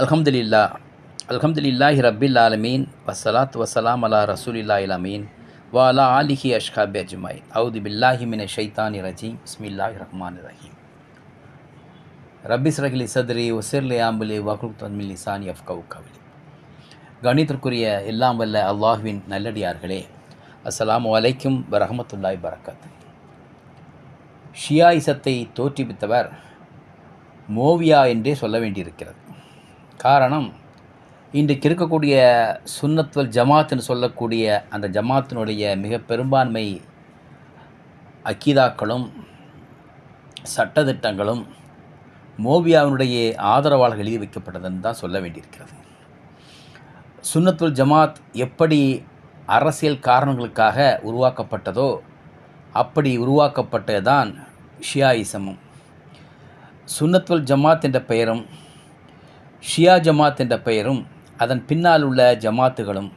அல்ஹம்துலில்லா அல்ஹம்துலில்லாஹி ரபில் ஆலமீன் வசலாத் வசலாம் அலா ரசூலில்லா அமீன் வாலா ஆலிஹி அஷ்காபி அஜ்மாய் அவுது பில்லாஹி மின ஷைத்தானி ரஜீம் பிஸ்மில்லாஹி ரஹ்மான் ரஹீம் ரபிஸ் ரஹிலி சத்ரி ஒசிர்லி ஆம்புலி வகுல் தன்மில் லிசானி அஃப்கவு கவிலி கணித்திற்குரிய எல்லாம் வல்ல அல்லாஹுவின் நல்லடியார்களே அஸ்ஸலாமு அலைக்கும் வரஹமத்துல்லாய் பரக்கத் ஷியாயிசத்தை தோற்றுவித்தவர் மோவியா என்றே சொல்ல வேண்டியிருக்கிறது. காரணம் இன்றைக்கு இருக்கக்கூடிய சுன்னத்வல் ஜமாத்னு சொல்லக்கூடிய அந்த ஜமாத்தினுடைய மிக பெரும்பான்மை அக்கீதாக்களும் சட்டத்திட்டங்களும் மோபியாவினுடைய ஆதரவாளர்கள் எழுதி வைக்கப்பட்டதுன்னு தான் சொல்ல வேண்டியிருக்கிறது. சுன்னத்துல் ஜமாத் எப்படி அரசியல் காரணங்களுக்காக உருவாக்கப்பட்டதோ அப்படி உருவாக்கப்பட்டதுதான் ஷியாயிசமும். சுன்னத்துல் ஜமாத் என்ற பெயரும் ஷியா ஜமாத் என்ற பெயரும் அதன் பின்னால் உள்ள ஜமாத்துகளும்.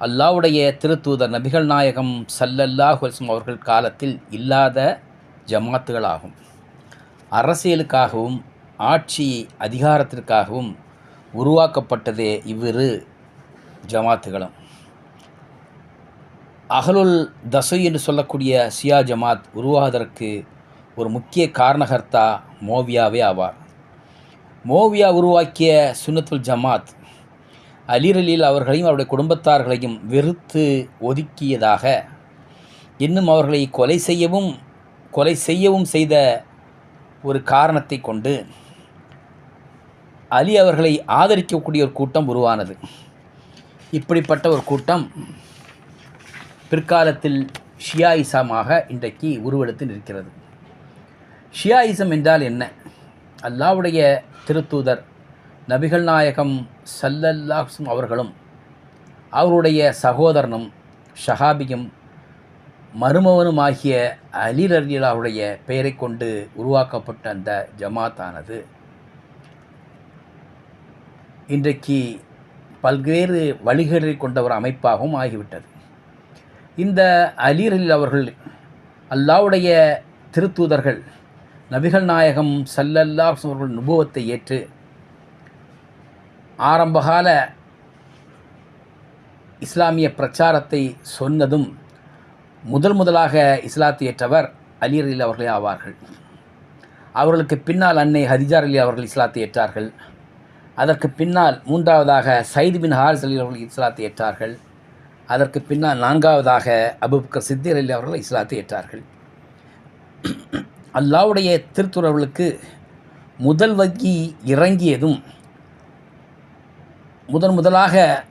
அல்லாவுடைய திருத்தூதர் நபிகள் நாயகம் சல்லல்லாஹ் அவர்கள் காலத்தில் இல்லாத ஜமாத்துகளாகும். அரசியலுக்காகவும் ஆட்சி அதிகாரத்திற்காகவும் உருவாக்கப்பட்டதே இவ்விரு ஜமாத்துகளும். அகலுல் தசை என்று சொல்லக்கூடிய சியா ஜமாத் உருவாவதற்கு ஒரு முக்கிய காரணகர்த்தா மோவியாவே ஆவார். மோவியா உருவாக்கிய சுன்னத்துல் ஜமாத் அலிரலில் அவர்களையும் அவருடைய குடும்பத்தார்களையும் வெறுத்து ஒதுக்கியதாக இன்னும் அவர்களை கொலை செய்யவும் கொலை செய்யவும் செய்த ஒரு காரணத்தை கொண்டு அலி அவர்களை ஆதரிக்கக்கூடிய ஒரு கூட்டம் உருவானது. இப்படிப்பட்ட ஒரு கூட்டம் பிற்காலத்தில் ஷியாயிசமாக இன்றைக்கு உருவெடுத்து நிற்கிறது. ஷியாயிசம் என்றால் என்ன? அல்லாவுடைய திருத்தூதர் நபிகள் நாயகம் சல்லல்லாஹும் அவர்களும் அவருடைய சகோதரனும் ஷஹாபியும் மருமவனுமாகிய அலில் அலிலாவுடைய பெயரை கொண்டு உருவாக்கப்பட்ட அந்த ஜமாத்தானது. இன்றைக்கு பல்வேறு வழிகளை கொண்ட ஒரு அமைப்பாகவும் ஆகிவிட்டது. இந்த அலிரலில் அவர்கள் அல்லாவுடைய திருத்தூதர்கள் நபிகள் நாயகம் சல்லல்லா அவர்கள் நுபுவத்தை ஏற்று ஆரம்பகால இஸ்லாமிய பிரச்சாரத்தை சொன்னதும் முதல் முதலாக இஸ்லாத்தை ஏற்றவர் அலி அலி அவர்களே ஆவார்கள். அவர்களுக்கு பின்னால் அன்னை ஹதிஜார் அலி அவர்கள் இஸ்லாத்தை ஏற்றார்கள். அதற்கு பின்னால் மூன்றாவதாக சயித் பின் ஹாரிஸ் அலி அவர்கள் இஸ்லாத்தை ஏற்றார்கள். அதற்கு பின்னால் நான்காவதாக அபுபக்கர் சித்திர் அலி அவர்கள் இஸ்லாத்தை ஏற்றார்கள். அல்லாவுடைய திருத்துறவுகளுக்கு முதல் வகி இறங்கியதும் முதன் முதலாக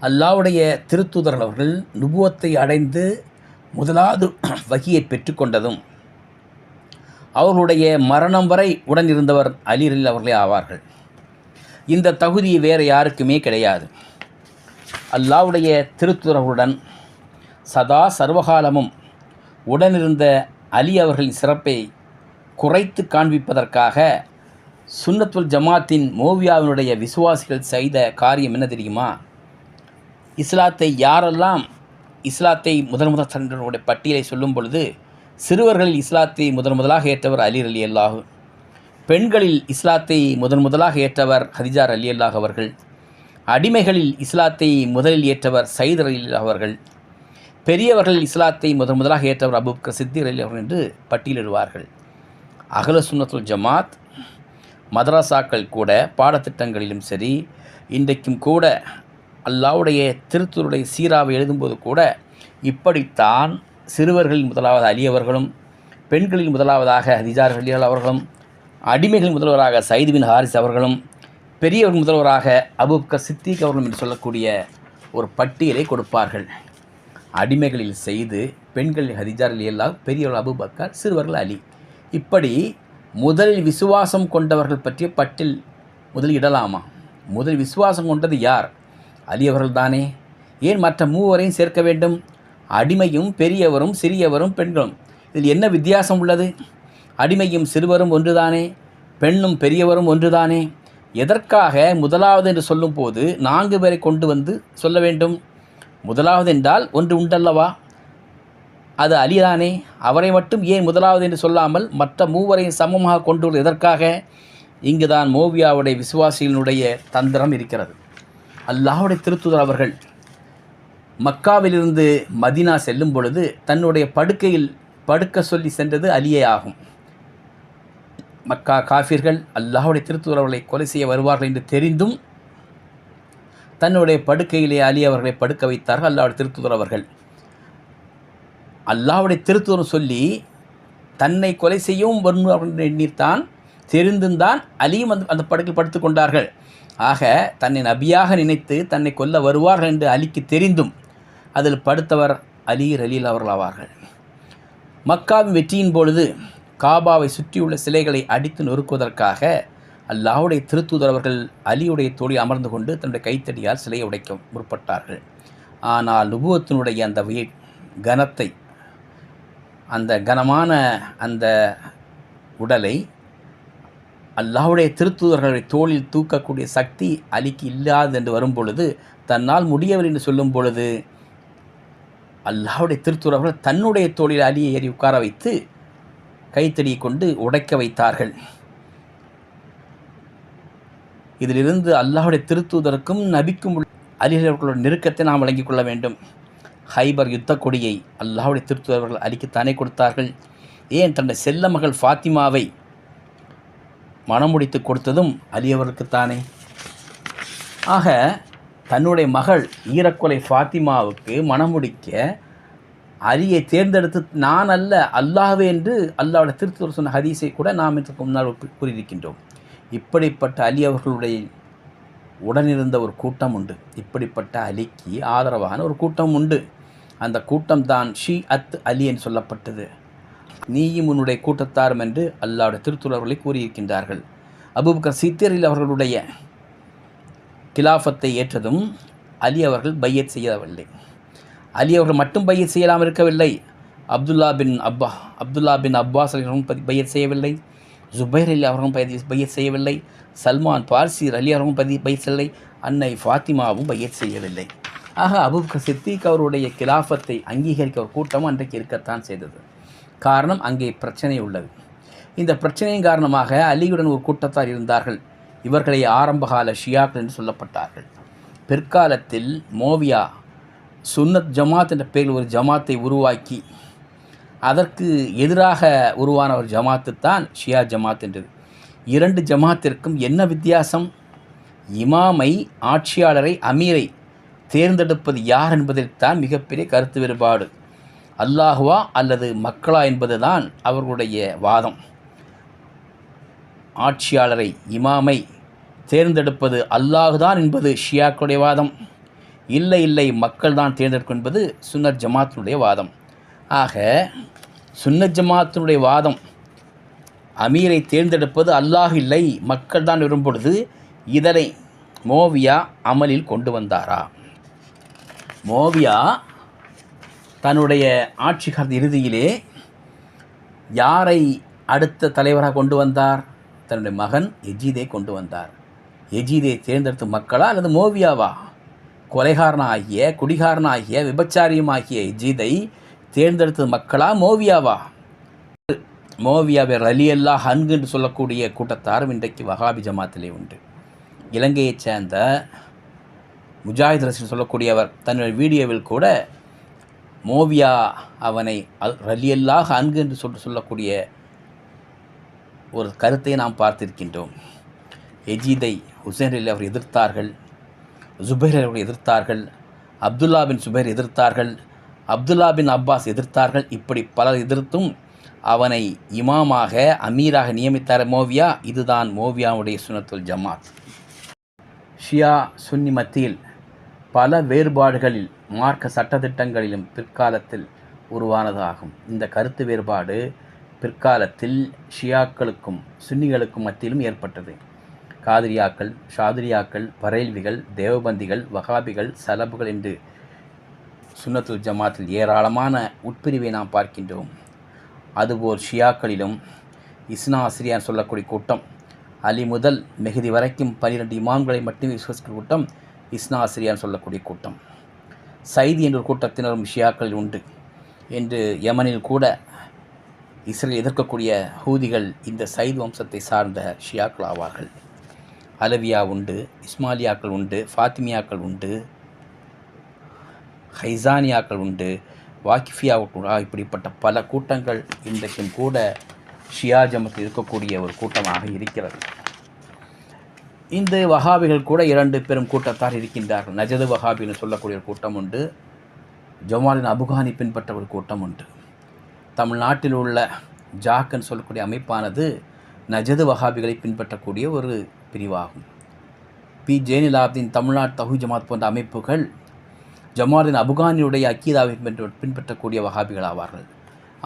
அல்லாவுடைய திருத்துதர்கள் அவர்கள் நுபுவத்தை அடைந்து முதலாவது வகியை பெற்றுக்கொண்டதும் அவர்களுடைய மரணம் வரை உடனிருந்தவர் அலிரில் அவர்களே ஆவார்கள். இந்த தகுதி வேறு யாருக்குமே கிடையாது. அல்லாவுடைய திருத்துறவுடன் சதா சர்வகாலமும் உடனிருந்த அலி அவர்களின் சிறப்பை குறைத்து காண்பிப்பதற்காக சுன்னத்துல் ஜமாத்தின் மோவியாவினுடைய விசுவாசிகள் செய்த காரியம் என்ன தெரியுமா? இஸ்லாத்தை யாரெல்லாம் இஸ்லாத்தை முதன் முதல் சென்றவருடைய பட்டியலை சொல்லும் பொழுது சிறுவர்களில் இஸ்லாத்தை முதன் முதலாக ஏற்றவர் அலி அலி அல்லாஹு பெண்களில் இஸ்லாத்தை முதன் முதலாக ஏற்றவர் ஹதிஜார் அலி அல்லாஹ் அவர்கள் அடிமைகளில் இஸ்லாத்தை முதலில் ஏற்றவர் சயித் அலி அவர்கள் பெரியவர்கள் இஸ்லாத்தை முதன் முதலாக ஏற்றவர் அபுப்கர் சித்திர் அலி அவர்கள் என்று பட்டியலிடுவார்கள். அகல சுன்னத்துல் ஜமாத் மதரசாக்கள் கூட பாடத்திட்டங்களிலும் சரி இன்றைக்கும் கூட அல்லாவுடைய திருத்தூருடைய சீராவை எழுதும்போது கூட இப்படித்தான் சிறுவர்களில் முதலாவது அலியவர்களும் பெண்களில் முதலாவதாக ஹதிஜார் அலியால் அவர்களும் அடிமைகளின் முதல்வராக சயித் பின் ஹாரிஸ் அவர்களும் பெரியவர் முதல்வராக அபுப்கர் சித்திக் அவர்களும் என்று சொல்லக்கூடிய ஒரு பட்டியலை கொடுப்பார்கள். அடிமைகளில் செய்து பெண்களில் ஹதிஜார் அலி அல்லா பெரியவர்கள் அபுபக்கர் சிறுவர்கள் அலி. இப்படி முதலில் விசுவாசம் கொண்டவர்கள் பற்றிய பட்டில் முதலில் இடலாமா? முதல் விசுவாசம் கொண்டது யார்? அலி அவர்கள் தானே. ஏன் மற்ற மூவரையும் சேர்க்க வேண்டும்? அடிமையும் பெரியவரும் சிறியவரும் பெண்களும். இதில் என்ன வித்தியாசம் உள்ளது? அடிமையும் சிறுவரும் ஒன்றுதானே? பெண்ணும் பெரியவரும் ஒன்றுதானே? எதற்காக முதலாவது என்று சொல்லும்போது நான்கு பேரை கொண்டு வந்து சொல்ல வேண்டும்? முதலாவது என்றால் ஒன்று உண்டல்லவா? அது அலிதானே அவரை மட்டும் ஏன் முதலாவது என்று சொல்லாமல் மற்ற மூவரையும் சமமாக கொண்டுள்ள எதற்காக? இங்குதான் மோவியாவுடைய விசுவாசிகளினுடைய தந்திரம் இருக்கிறது. அல்லாஹுடைய திருத்துதர் அவர்கள் மக்காவிலிருந்து மதினா செல்லும் பொழுது தன்னுடைய படுக்கையில் படுக்க சொல்லி சென்றது அலியே ஆகும். மக்கா காஃபிர்கள் அல்லாஹுடைய திருத்துறவர்களை கொலை செய்ய வருவார்கள் என்று தெரிந்தும் தன்னுடைய படுக்கையிலே அலி அவர்களை படுக்க வைத்தார்கள். அல்லாவுடைய திருத்துதர் அவர்கள். அல்லாவுடைய திருத்துவரம் சொல்லி தன்னை கொலை செய்யவும் வரும் என்று எண்ணித்தான் தெரிந்துந்தான் அலியும் அந்த அந்த படுக்கை படுத்து கொண்டார்கள். ஆக தன்னை நபியாக நினைத்து தன்னை கொல்ல வருவார்கள் என்று அலிக்கு தெரிந்தும் அதில் படுத்தவர் அலி ரலீல் அவர்கள் ஆவார்கள். மக்காவின் வெற்றியின் பொழுது காபாவை சுற்றியுள்ள சிலைகளை அடித்து நொறுக்குவதற்காக அல்லாஹுடைய திருத்தூதர் அவர்கள் அலியுடைய தோழி அமர்ந்து கொண்டு தன்னுடைய கைத்தடியால் சிலையை உடைக்க முற்பட்டார்கள். ஆனால் நுபுவத்தினுடைய அந்த உயிர் கனத்தை அந்த கனமான அந்த உடலை அல்லாஹுடைய திருத்தூதர்களை தோளில் தூக்கக்கூடிய சக்தி அலிக்கு இல்லாது என்று வரும் பொழுது தன்னால் முடியவில்லை என்று சொல்லும் பொழுது அல்லாஹுடைய திருத்தூதர்கள் தன்னுடைய தோளில் அலியை ஏறி உட்கார வைத்து கைத்தடி கொண்டு உடைக்க வைத்தார்கள். இதிலிருந்து அல்லாஹுடைய திருத்தூதருக்கும் நபிக்கும் அலிகளோட நெருக்கத்தை நாம் வழங்கிக் கொள்ள வேண்டும். ஹைபர் யுத்த கொடியை அல்லாஹுடைய திருத்துவர்கள் அலிக்குத்தானே கொடுத்தார்கள். ஏன் தன்னுடைய செல்ல மகள் ஃபாத்திமாவை மனமுடித்து கொடுத்ததும் அலியவர்களுக்குத்தானே ஆக தன்னுடைய மகள் ஈரக்கொலை ஃபாத்திமாவுக்கு மணமுடிக்க அலியை தேர்ந்தெடுத்து நான் அல்ல அல்லாஹ்வே என்று அல்லாவோட திருத்தூர் சொன்ன ஹதீஸை கூட நாம் இதற்கு முன்னால் கூறியிருக்கின்றோம். இப்படிப்பட்ட அலி அவர்களுடைய உடனிருந்த ஒரு கூட்டம் உண்டு. இப்படிப்பட்ட அலிக்கு ஆதரவான ஒரு கூட்டம் உண்டு. அந்த கூட்டம் தான் ஷி அத் அலி என்று சொல்லப்பட்டது. நீயும் உன்னுடைய கூட்டத்தாரும் என்று அல்லாவுடைய திருத்துறவர்களை கூறியிருக்கின்றார்கள். அபுபக்கர் சித்தரில் அவர்களுடைய கிலாஃபத்தை ஏற்றதும் அலி அவர்கள் பையத் செய்யவில்லை. அலி அவர்கள் மட்டும் பையத் செய்யலாம் இருக்கவில்லை. அப்துல்லா பின் அப்பா அப்துல்லா பின் அப்பாஸ் பையத் செய்யவில்லை. ஜுபைர் அலி அவர்களும் பயிர் பயிர் செய்யவில்லை. சல்மான் பார்சிர் அலி அவர்களும் பதி பயிர் செய்யவில்லை. அன்னை ஃபாத்திமாவும் பயிர் செய்யவில்லை. ஆக அபுபக்கர் சித்திக் அவருடைய கிலாஃபத்தை அங்கீகரிக்க ஒரு கூட்டம் அன்றைக்கு இருக்கத்தான் செய்தது. காரணம் அங்கே பிரச்சனை உள்ளது. இந்த பிரச்சனையின் காரணமாக அலியுடன் ஒரு கூட்டத்தார் இருந்தார்கள். இவர்களை ஆரம்பகால ஷியாக்கள் என்று சொல்லப்பட்டார்கள். பிற்காலத்தில் மோவியா சுன்னத் ஜமாத் என்ற பெயரில் ஒரு ஜமாத்தை உருவாக்கி அதற்கு எதிராக உருவான ஒரு ஜமாத்து தான் ஷியா ஜமாத் என்றது. இரண்டு ஜமாத்திற்கும் என்ன வித்தியாசம்? இமாமை ஆட்சியாளரை அமீரை தேர்ந்தெடுப்பது யார் என்பதில்தான் மிகப்பெரிய கருத்து வேறுபாடு. அல்லாஹுவா அல்லது மக்களா என்பதுதான் அவர்களுடைய வாதம். ஆட்சியாளரை இமாமை தேர்ந்தெடுப்பது அல்லாஹுதான் என்பது ஷியாக்களுடைய வாதம். இல்லை இல்லை மக்கள் தான் தேர்ந்தெடுக்கும் என்பது சுன்னர் ஜமாத்தினுடைய வாதம். ஆக சுன்னத் ஜமாத்தினுடைய வாதம் அமீரை தேர்ந்தெடுப்பது அல்லாஹ் இல்லை மக்கள் தான் விரும்பொழுது இதனை மோவியா அமலில் கொண்டு வந்தாரா? மோவியா தன்னுடைய ஆட்சி கால இறுதியிலே யாரை அடுத்த தலைவராக கொண்டு வந்தார்? தன்னுடைய மகன் எஜீதை கொண்டு வந்தார். எஜீதை தேர்ந்தெடுத்த மக்களா அல்லது மோவியாவா? கொலைகாரனாகிய குடிகாரனாகிய விபச்சாரியமாகிய எஜீதை தேர்ந்தெடுத்த மக்களா? மோவியாவா? மோவியாவை ரலியல்லா ஹன்கு என்று சொல்லக்கூடிய கூட்டத்தாரும் இன்றைக்கு வகாபி ஜமாத்திலே உண்டு. இலங்கையைச் சேர்ந்த முஜாஹித் ரசீல் சொல்லக்கூடியவர் தன்னுடைய வீடியோவில் கூட மோவியா அவனை அல் ரலியல்லாக அன்கு என்று சொல்லி சொல்லக்கூடிய ஒரு கருத்தை நாம் பார்த்திருக்கின்றோம். எஜீதை ஹுசேன் அலி அவர் எதிர்த்தார்கள் ஜுபைர் அவர்கள் எதிர்த்தார்கள் அப்துல்லா பின் சுபைர் எதிர்த்தார்கள். அப்துல்லா பின் அப்பாஸ் எதிர்த்தார்கள். இப்படி பலர் எதிர்த்தும் அவனை இமாமாக அமீராக நியமித்தார் மோவியா இதுதான் மோவியாவுடைய சுனத்துல் ஜமாத். ஷியா சுன்னி மத்தியில் பல வேறுபாடுகளில் மார்க்க சட்டத்திட்டங்களிலும் பிற்காலத்தில் உருவானதாகும். இந்த கருத்து வேறுபாடு பிற்காலத்தில் ஷியாக்களுக்கும் சுன்னிகளுக்கும் மத்தியிலும் ஏற்பட்டது. காதிரியாக்கள் ஷாதிரியாக்கள் பரேல்விகள் தேவபந்திகள் வகாபிகள் சலபுகள் என்று சுன்னத்துல் ஜமாத்தில் ஏராளமான உட்பிரிவை நாம் பார்க்கின்றோம். அதுபோல் ஷியாக்களிலும் இஸ்னா ஆசிரியார் சொல்லக்கூடிய கூட்டம் அலி முதல் மிகுதி வரைக்கும் பன்னிரெண்டு இமாம்களை மட்டுமே விசுவசிக்கிற கூட்டம் இஸ்னா ஆசிரியார் சொல்லக்கூடிய கூட்டம். சைதி என்ற ஒரு கூட்டத்தினரும் ஷியாக்களில் உண்டு என்று யமனில் கூட இஸ்ரேல் எதிர்க்கக்கூடிய ஹூதிகள் இந்த சைத் வம்சத்தை சார்ந்த ஷியாக்கள் ஆவார்கள். அலவியா உண்டு இஸ்மாலியாக்கள் உண்டு ஃபாத்திமியாக்கள் உண்டு ஹைசானியாக்கள் உண்டு வாக்கிஃபியாவுக்கு இப்படிப்பட்ட பல கூட்டங்கள் இன்றைக்கும் கூட ஷியா ஜமத்தில் இருக்கக்கூடிய ஒரு கூட்டமாக இருக்கிறது. இந்த வஹாபிகள் கூட இரண்டு பெரும் கூட்டத்தார் இருக்கின்றார்கள். நஜது வஹாபின்னு சொல்லக்கூடிய ஒரு கூட்டம் உண்டு ஜமாலின் அபுகானி பின்பற்ற ஒரு கூட்டம் உண்டு. தமிழ்நாட்டில் உள்ள ஜாக்குன்னு சொல்லக்கூடிய அமைப்பானது நஜது வஹாபிகளை பின்பற்றக்கூடிய ஒரு பிரிவாகும். பி. ஜெயலலிதாவின் தமிழ்நாடு தகு ஜமாத் போன்ற அமைப்புகள் ஜமாலின் அபுகானியுடைய அக்கீதாவை பின்பற்றக்கூடிய வகாபிகள் ஆவார்கள்.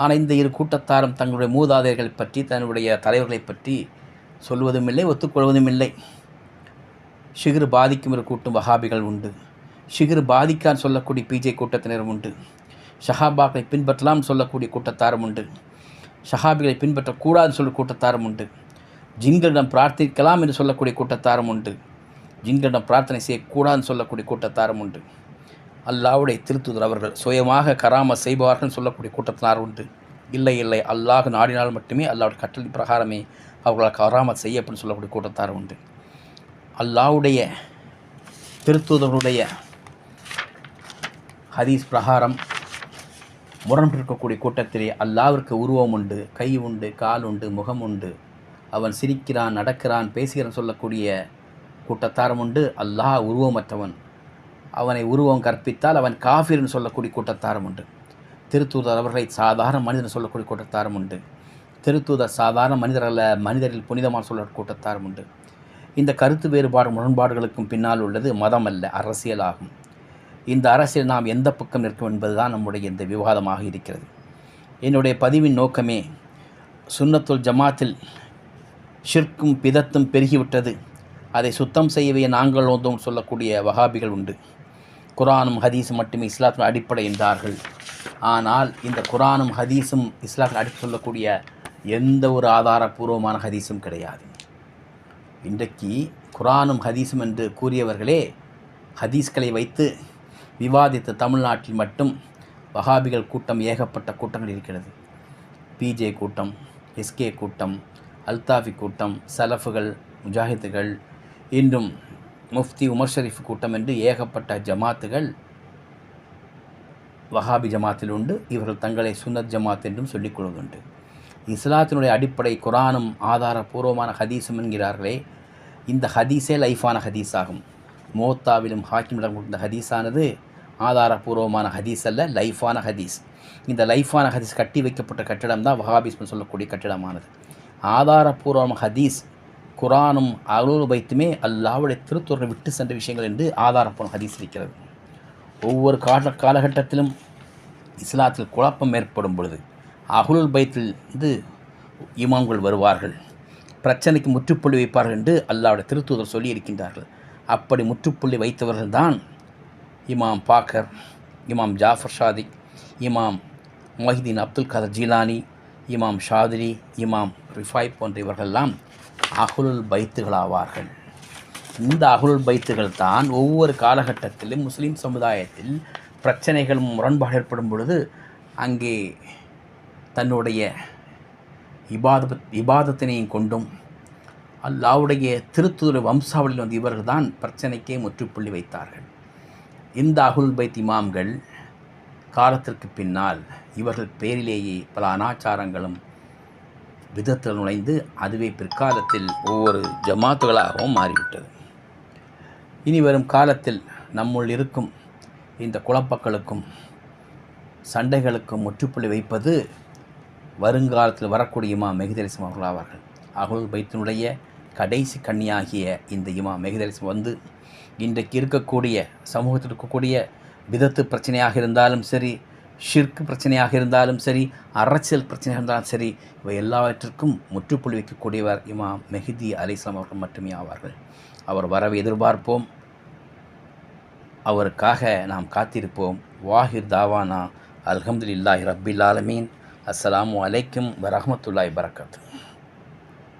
ஆனால் இந்த இரு கூட்டத்தாரும் தங்களுடைய மூதாதையர்களை பற்றி தன்னுடைய தலைவர்களை பற்றி சொல்வதும் இல்லை ஒத்துக்கொள்வதும் இல்லை ஷிகிர் பாதிக்கும் ஒரு கூட்டும் வகாபிகள் உண்டு. ஷிகிர் பாதிக்கான் சொல்லக்கூடிய பிஜே கூட்டத்தினரும் உண்டு. ஷஹாபாக்களை பின்பற்றலாம் சொல்லக்கூடிய கூட்டத்தாரும் உண்டு. ஷஹாபிகளை பின்பற்றக்கூடாதுன்னு சொல்ல கூட்டத்தாரும் உண்டு. ஜின்களிடம் பிரார்த்திக்கலாம் என்று சொல்லக்கூடிய கூட்டத்தாரும் உண்டு. ஜின்களிடம் பிரார்த்தனை செய்யக்கூடாதுன்னு சொல்லக்கூடிய கூட்டத்தாரும் உண்டு. அல்லாவுடைய திருத்துதர் அவர்கள் சுயமாக கராம செய்பவர்கள் சொல்லக்கூடிய கூட்டத்தினார் உண்டு. இல்லை இல்லை அல்லாஹ் நாடினால் மட்டுமே அல்லாவுடைய கட்டளை பிரகாரமே அவர்களால் கராமத் செய்ய அப்படின்னு சொல்லக்கூடிய கூட்டத்தார் உண்டு. அல்லாவுடைய திருத்தூதர்களுடைய ஹதீஸ் பிரகாரம் முரண்பிருக்கக்கூடிய கூட்டத்திலே அல்லாவிற்கு உருவம் உண்டு கை உண்டு கால் உண்டு முகம் உண்டு. அவன் சிரிக்கிறான் நடக்கிறான் பேசுகிறான் சொல்லக்கூடிய கூட்டத்தாரம் உண்டு. அல்லாஹ் உருவமற்றவன். அவனை உருவம் கற்பித்தால் அவன் காஃபிர்னு சொல்லக்கூடிய கூட்டத்தாரம் உண்டு. திருத்தூதர் அவர்களை சாதாரண மனிதன் சொல்லக்கூடிய கூட்டத்தாரம் உண்டு. திருத்தூதர் சாதாரண மனிதர் அல்ல மனிதரில் புனிதமான சொல்ல கூட்டத்தாரம் உண்டு. இந்த கருத்து வேறுபாடு முரண்பாடுகளுக்கும் பின்னால் உள்ளது மதம் அல்ல அரசியல் ஆகும். இந்த அரசியல் நாம் எந்த பக்கம் நிற்கும் என்பதுதான் நம்முடைய இந்த விவாதமாக இருக்கிறது. என்னுடைய பதிவின் நோக்கமே சுன்னத்துல் ஜமாத்தில் ஷிர்க்கும் பிதத்தும் பெருகிவிட்டது. அதை சுத்தம் செய்யவே நாங்கள் ஓந்தோம் சொல்லக்கூடிய வகாபிகள் உண்டு. குரானும் ஹதீஸும் மட்டுமே இஸ்லாத்தின் அடிப்படை என்றார்கள். ஆனால் இந்த குரானும் ஹதீஸும் இஸ்லாத்தின் அடிப்படை சொல்லக்கூடிய எந்த ஒரு ஆதாரபூர்வமான ஹதீஸும் கிடையாது. இன்றைக்கு குரானும் ஹதீஸும் என்று கூறியவர்களே ஹதீஸ்களை வைத்து விவாதித்த தமிழ்நாட்டில் மட்டும் வஹாபிகள் கூட்டம் ஏகப்பட்ட கூட்டங்கள் இருக்கிறது. பிஜே கூட்டம் எஸ்கே கூட்டம் அல்தாஃபி கூட்டம் சலஃபுகள் முஜாஹித்துகள் இன்றும் முஃப்தி உமர் ஷரீஃப் கூட்டம் என்று ஏகப்பட்ட ஜமாத்துகள் வஹாபி ஜமாத்தில் உண்டு. இவர்கள் தங்களை சுன்னத் ஜமாத் என்றும் சொல்லிக் கொள்வதுண்டு இஸ்லாத்தினுடைய அடிப்படை குரானும் ஆதாரபூர்வமான ஹதீஸும் என்கிறார்களே இந்த ஹதீஸே லைஃபான ஹதீஸ் ஆகும் மோத்தாவிலும் ஹாக்கிமிடம் கொடுத்த ஹதீஸானது ஆதாரபூர்வமான ஹதீஸ் அல்ல லைஃபான ஹதீஸ். இந்த லைஃபான ஹதீஸ் கட்டி வைக்கப்பட்ட கட்டிடம் தான் வஹாபிஸ்மன் சொல்லக்கூடிய கட்டிடமானது. ஆதாரபூர்வமான ஹதீஸ் குரானும் அருள் வைத்துமே அல்லாவுடைய திருத்துறை விட்டு சென்ற விஷயங்கள் என்று ஆதாரப்பூர்வம் ஹதீஸ் இருக்கிறது. ஒவ்வொரு கால காலகட்டத்திலும் இஸ்லாத்தில் குழப்பம் ஏற்படும் பொழுது அகுலுல் பைத்தில் இருந்து இமாம்கள் வருவார்கள். பிரச்சனைக்கு முற்றுப்புள்ளி வைப்பார்கள் என்று அல்லாவுடைய திருத்தூதர் சொல்லியிருக்கின்றார்கள். அப்படி முற்றுப்புள்ளி வைத்தவர்கள் தான் இமாம் பாக்கர் இமாம் ஜாஃபர் ஷாதிக் இமாம் மொஹிதீன் அப்துல் கதர் ஜீலானி இமாம் ஷாதிரி இமாம் ரிஃபாய் போன்ற இவர்கள்லாம் அகுலுல் பைத்துகளாவார்கள் இந்த அகுலுல் பைத்துகள் தான் ஒவ்வொரு காலகட்டத்திலும் முஸ்லீம் சமுதாயத்தில் பிரச்சனைகள் முரண்பாடு ஏற்படும் பொழுது அங்கே தன்னுடைய இபாத இபாதத்தினையும் கொண்டும் அல்லாவுடைய திருத்துறை வம்சாவளியில் வந்து இவர்கள் தான் பிரச்சனைக்கே முற்றுப்புள்ளி வைத்தார்கள். இந்த அகுல் பைத் இமாம்கள் காலத்திற்கு பின்னால் இவர்கள் பேரிலேயே பல அனாச்சாரங்களும் விதத்தில் நுழைந்து அதுவே பிற்காலத்தில் ஒவ்வொரு ஜமாத்துகளாகவும் மாறிவிட்டது. இனி வரும் காலத்தில் நம்முள் இருக்கும் இந்த குழப்பங்களுக்கும் சண்டைகளுக்கும் முற்றுப்புள்ளி வைப்பது வருங்காலத்தில் வரக்கூடிய இமா மெஹிதலிசம் அவர்கள் ஆவார்கள். அகுல் பைத்தினுடைய கடைசி கண்ணியாகிய இந்த இமா மெஹிதலிசம் வந்து இன்றைக்கு இருக்கக்கூடிய சமூகத்தில் இருக்கக்கூடிய விதத்து பிரச்சனையாக இருந்தாலும் சரி ஷிர்க் பிரச்சனையாக இருந்தாலும் சரி அரசியல் பிரச்சனையாக இருந்தாலும் சரி இவை எல்லாவற்றிற்கும் முற்றுப்புள்ளி வைக்கக்கூடியவர் இமாம் மெஹிதி அலிஸ்லாம் அவர்கள் மட்டுமே ஆவார்கள். அவர் வரவை எதிர்பார்ப்போம். அவருக்காக நாம் காத்திருப்போம். வாஹிர் தாவானா அல்ஹம்துலில்லாஹி ரப்பில் ஆலமீன். அஸ்ஸலாமு அலைக்கும் வரமத்துல்லாய் பரக்கத்து